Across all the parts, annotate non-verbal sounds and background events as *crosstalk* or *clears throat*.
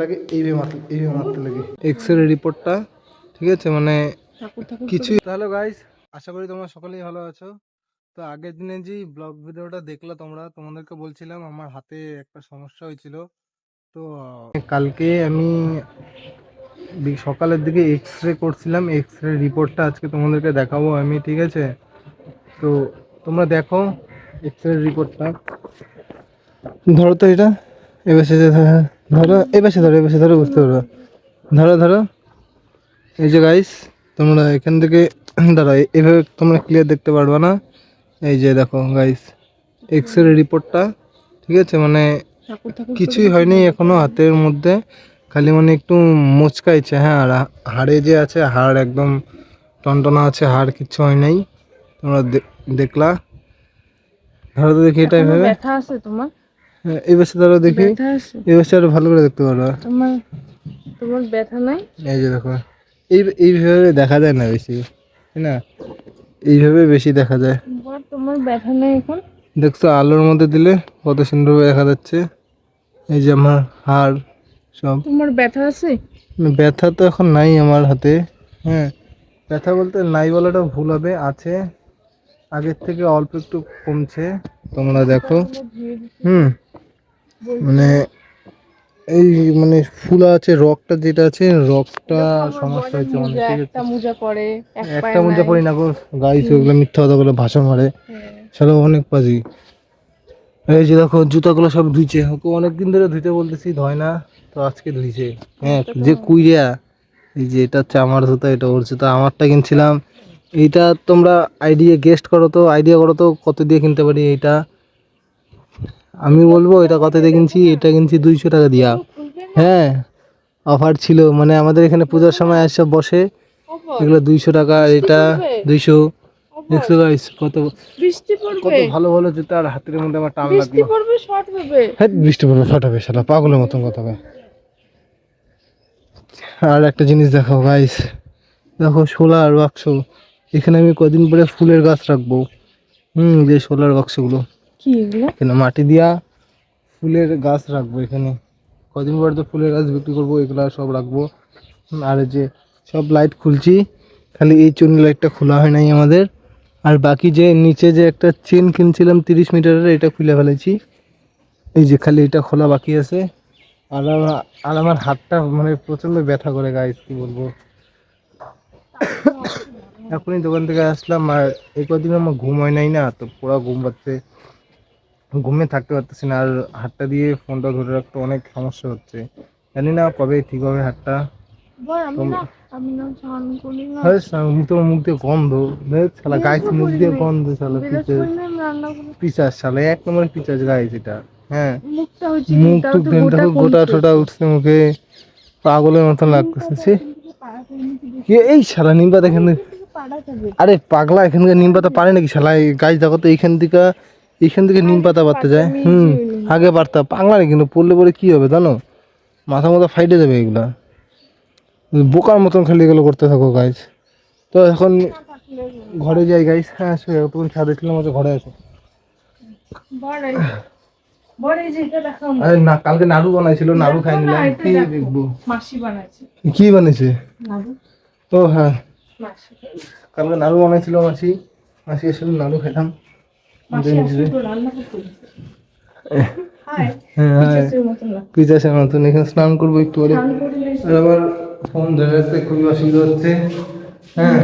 লাগে এইভাবে মারতে এইভাবে মারতে লাগে। এক্স রে রিপোর্টটা ঠিক আছে? মানে গাইস আশা করি তোমরা সকলেই ভালো আছো। তো আগের দিনে যে ব্লগ ভিডিওটা দেখলা তোমরা তোমাদেরকে বলছিলাম আমার হাতে একটা সমস্যা হয়েছিল। তো কালকে আমি সকালের দিকে এক্স রে করছিলাম এক্স রে রিপোর্টটা আজকে তোমাদেরকে দেখাবো আমি ঠিক আছে? তো তোমরা দেখো এক্স রে রিপোর্টটা ধরো তো এটা এবার সে ধরো এবার সে ধরো এবার সে ধরো বুঝতে পারবে। ধরো ধরো। এই যে গাইস তোমরা এখান থেকে *coughs* দাঁড়াও এ- এভাবে তোমরা ক্লিয়ার দেখতে পারবে না। এই যে দেখো গাইস এক্স রে রিপোর্টটা ঠিক আছে? মানে কিছুই হয়নি এখনও হাতের মধ্যে। খালি মানে একটু মুচকাইছে হ্যাঁ? আর হাড়ে যে আছে হাড় একদম টনটনা আছে হাড় কিচ্ছু হয় নাই। তোমরা দেখলা? ধরো তো দেখি এটা এখনও এভাবে। ব্যথা আছে তোমার? এই বছর ধরো দেখি। ব্যথা এই বছর আরও ভালো করে দেখতে পারবা তোমার তোমার ব্যথা নাই? এই যে দেখো এই এইভাবে দেখা যায় না বেশি তাই না? এইভাবে বেশি দেখা যায়। তোমার ব্যথা নেই এখন? দেখছ আলোর মধ্যে দিলে কত সুন্দরভাবে দেখা যাচ্ছে। এই যে আমার হাড় সব। তোমার ব্যথা আছে? ব্যথা তো এখন নাই আমার হাতে হ্যাঁ। ব্যথা বলতে নাই বলাটা ভুল হবে আছে। আগের থেকে অল্প একটু কমছে তোমরা দেখো। হুম। মানে এই মানে ফুলা আছে রকটা যেটা আছে রকটা সমস্যা হচ্ছে অনেক একটা মোজা পরে একটা নাই। পড়ি না গো গাইস ওগুলো মিথ্যা কথা বলে ভাষা মারে। হ্যাঁ। শালা অনেক পাজি। এই যে দেখো জুতাগুলো সব ধুইছে। ওকে অনেকদিন ধরে ধুইতে বলতেছি ধয় না তো আজকে ধুইছে। হ্যাঁ যে কুইরিয়া এই যে এটা হচ্ছে আমার জুতা এটা ওর জুতা আমারটা কিনছিলাম। এইটা তোমরা আইডিয়া গেস্ট করো তো আইডিয়া করো তো কত দিয়ে কিনতে পারি এইটা? আমি বলব এটা কত দিয়ে কিনছি? এটা কিনছি দুইশো টাকা দিয়া। হ্যাঁ অফার ছিল। মানে আমাদের এখানে পূজার সময় এসব বসে এগুলো দুইশো টাকা এটা দুইশো। দেখছ গাইস কত বৃষ্টি কত ভালো ভালো জুতা আর হাতের মধ্যে আমার টান বৃষ্টি লাগল। পড়বে শর্ট হবে। হ্যাঁ বৃষ্টি পড়বে ফাটাবে শালা পাগলের মতন কথা কয়। আর একটা জিনিস দেখো গাইস দেখো সোলার বাক্স। এখানে আমি কদিন পরে ফুলের গাছ রাখব। হুম যে সোলার বাক্সগুলো। কি এগুলো? এখানে মাটি দিয়া ফুলের গাছ রাখব এখানে। কদিন পরে তো ফুলের গাছ বিক্রি করব, এগুলো সব রাখব। আর যে সব লাইট খুলছি, খালি এই চুনি লাইটটা খোলা হয় নাই আমাদের। আর বাকি যে নিচে যে একটা চেন কিনছিলাম তিরিশ মিটারের, এটা খুলে ফেলেছি। এই যে খালি এটা খোলা বাকি আছে। আর আর আমার হাতটা মানে প্রচণ্ড ব্যথা করে গাইস কি বলব। এখনই দোকান থেকে আসলাম, আর এই কদিন আমার ঘুম হয় নাই না, তো পুরো ঘুম পাচ্ছে। ঘুমে থাকতে পারতেছি না আর হাতটা দিয়ে ফোনটা ধরে রাখতে অনেক সমস্যা হচ্ছে। জানি না কবে ঠিক হবে হাতটা হ্যাঁ মুখ তো মুখ দিয়ে গন্ধ। শালা গাইস মুখ দিয়ে গন্ধ শালা এক নম্বর পিচাস গাইস এটা হ্যাঁ। মুখ টুক তো দেন দেখো গোটা টোটা উঠছে মুখে। পাগলের মতন লাগতেছে কি এই শালা নিম পাতা এখানে আরে পাগলা এখানকার নিম পাতা পারে নাকি শালা? গাছ দেখো তো এইখান থেকে এইখান থেকে নিম পাতা পারতে যায়। হুম আগে পারতাম পাগলা নাকি কিন্তু পড়লে পরে কি হবে জানো? মাথা মাথা ফাইটে যাবে এগুলা। বোকার মতন খালি এগুলো করতে থাকো গাইজ তো এখন ঘরে যাই গাইজ হ্যাঁ আসো তখন ছাদে ছিলাম হচ্ছে ঘরে আসো। দেখাও আরে না কালকে নাড়ু বানাইছিল নাড়ু খাই নিলাম কি দেখব? বানাইছে। ও হ্যাঁ। কালকে নাড়ু বানাইছিল মাসি। মাসি এসে নাড়ু পিচাসের মতন এখানে স্নান করব একটু পরে। আর আমার ফোন ধরে রাখতে খুবই অসুবিধা হচ্ছে। হ্যাঁ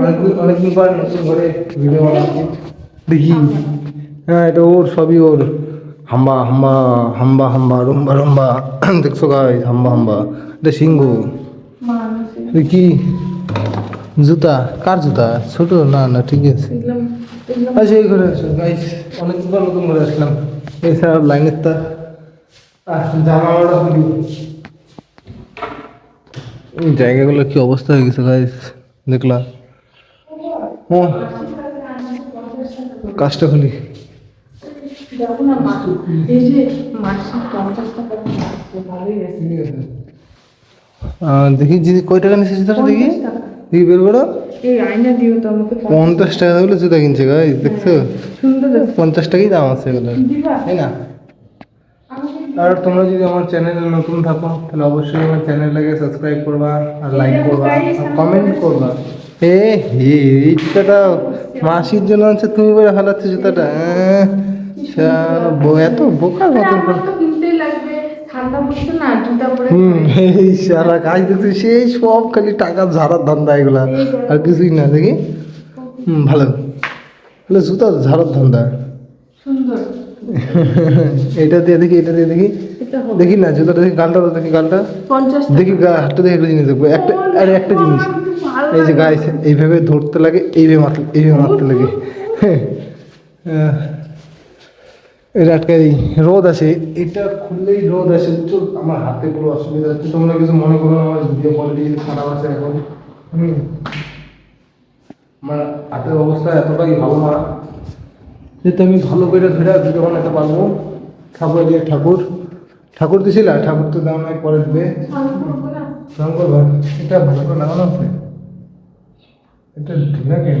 অনেকদিন অনেকদিন পর নতুন করে ভিডিও বানাচ্ছি। দেখি। হ্যাঁ এটা ওর সবই ওর। হাম্বা হাম্বা হাম্বা হাম্বা রম্বা রম্বা। *clears throat* দেখছ গাই হাম্বা হাম্বা। এটা সিংহ। কি? জুতা। কার জুতা? ছোট? না না ঠিক আছে। আচ্ছা এই ঘরে আসো। গাইস অনেকদিন পর নতুন ঘরে আসলাম। এছাড়া লাইনের তার। এই জায়গাগুলো কি অবস্থা হয়ে গেছে গাইস দেখলা? হ্যাঁ কাজটা খুলি। দেখো যদি কয় টাকা জুতাটা দেখি। দেখি বের করো। এই আয়না দিও তো আমাকে পঞ্চাশ- টাকা হলে জুতা কিনছে গাইস দেখছ? সুন্দর পঞ্চাশ টাকাই দাম আছে এগুলো তাই না। আর তোমরা যদি আমার চ্যানেলে নতুন থাকো তাহলে অবশ্যই আমার চ্যানেলটাকে সাবস্ক্রাইব করবা আর লাইক করবা আর কমেন্ট করবা। এ হে এই জুতাটা মাসির জন্য আছে তুমি বলে হালাচ্ছ জুতাটা আহ, শালা বো- এত বোকার মতন হুম এই সারা কাজ দেখছি সেই সব খালি টাকা ঝাড়ার ধান্দা এগুলা আর কিছুই না দেখি? হুম ভালো। তাহলে জুতা ঝাড়ার ধান্দা। এটা দিয়ে দেখি এটা দিয়ে দেখি। দেখি না জুতাটা দেখি গালটা দেখি গালটা দেখি গা হাতটা দেখি একটা জিনিস দেখব। একটা আরে একটা জিনিস। এই যে গায়ে এইভাবে ধরতে লাগে এইভাবে মারতে এইভাবে মারতে লাগে। হ্যাঁ *laughs* এটা আটকে দিই রোদ আছে এটা খুললেই রোদ আছে বুঝছ আমার হাতে পুরো অসুবিধা হচ্ছে তোমরা কিছু মনে করো আমার ভিডিও কোয়ালিটি খারাপ আছে এখন। হুম। আমার হাতের অবস্থা এতটাই ভালো না যেহেতু আমি ভালো করে ধরে ভিডিও বানাতে পারব। ঠাকুর দিয়ে ঠাকুর। ঠাকুর দিছিল? ঠাকুর তো দাম নাই পরে দেবে। এটা ভালো করে লাগানো আছে। এটা ঢিলা কেন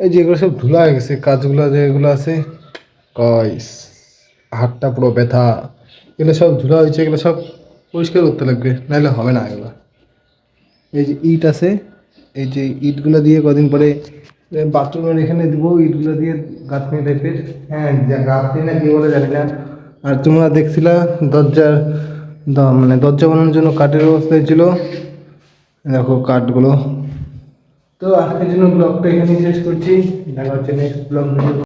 এই যে এগুলো সব ধুলা হয়ে গেছে, কাজগুলো যেগুলো আছে গাইস হাতটা পুরো ব্যথা। এগুলো সব ধুলা হয়েছে, এগুলো সব পরিষ্কার করতে লাগবে, নাহলে হবে না এগুলো। এই যে ইট আছে, এই যে ইটগুলো দিয়ে কদিন পরে বাথরুমের এখানে দিব, ইটগুলো দিয়ে গাঁথনি টাইপের। হ্যাঁ গাঁথনি না কি বলে জানি না। আর তোমরা দেখছিলা দরজার মানে দরজা বানানোর জন্য কাঠের ব্যবস্থা হয়েছিল। দেখো কাঠগুলো তো আজকের জন্য ব্লগটা এখানেই শেষ করছি। দেখা হচ্ছে নেক্সট ব্লগ